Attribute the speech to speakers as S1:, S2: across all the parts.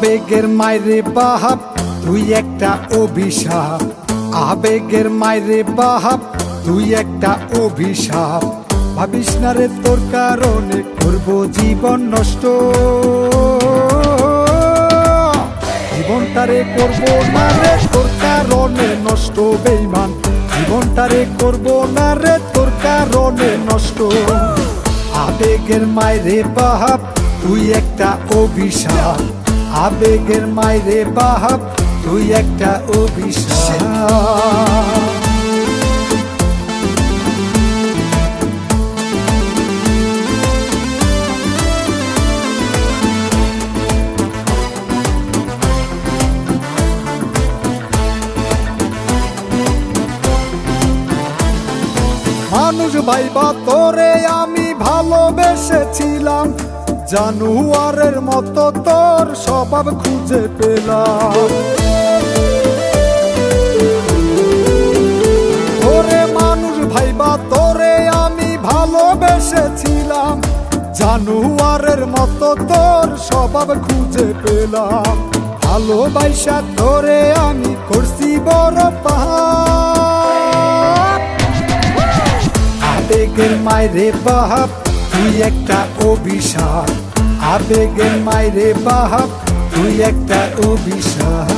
S1: আবেগের মায়েরে বাহাব, তুই একটা অভিশাপ। আবেগের মায়েরে বাহাব, তুই একটা অভিশাপ। ভাবিস না রে তোর কারণে করব জীবন নষ্ট। জীবনটারে করব না রে তোর কারণে নষ্ট বেইমান জীবনটারে করব না রে তোর কারণে নষ্ট। আবেগের মায়েরে বাহাপ তুই একটা অভিশাপ। আবেগের মায়েরে বাহাপ তুই একটা অভিশাপ। মানুষ ভাইবা তোরে আমি ভালোবেসেছিলাম। জানুয়ারের মতো তোর স্বভাব খুঁজে পেলাম। ওরে মানুষ ভাইবা, তোরে আমি ভালোবেসেছিলাম। জানুয়ারের মতো তোর স্বভাব খুঁজে পেলাম। ভালোবাসা তোরে আমি করছি বড় পাহাড় আবেগের মায়েরে বাহাপ তুই একটা অভিশাপ। আবেগের মায়েরে বাহাপ, তুই একটা অভিশাপ।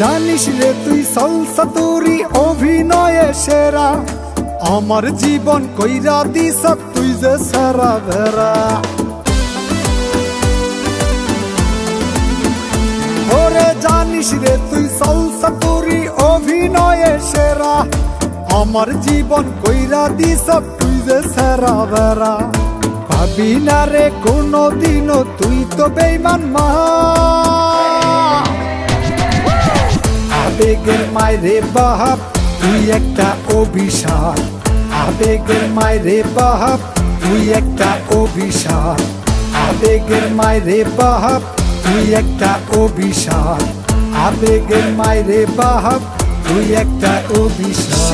S1: জানিস রে তুই সলসা তুরি অভিনয়ে সেরা। আমার জীবন কইরা দিস তুই যে সারা ভেরা ওরে জানিস রে, তুই সলসা তুরি অভিনয়ে সেরা। আমার জীবন কইরা দিস তুই যে সারা ভেরা ভাবি না রে কোনো দিনও তুই তো বেইমান মা। আবেগের মায়েরে বাহাপ তুই একটা অভিশাপ। আবেগের মায়েরে বাহাব তুই একটা অভিশাপ। আবেগের মায়েরে বাহাব তুই একটা অভিশাপ। আবেগের মায়রে বাহাব তুই একটা অভিশাপ।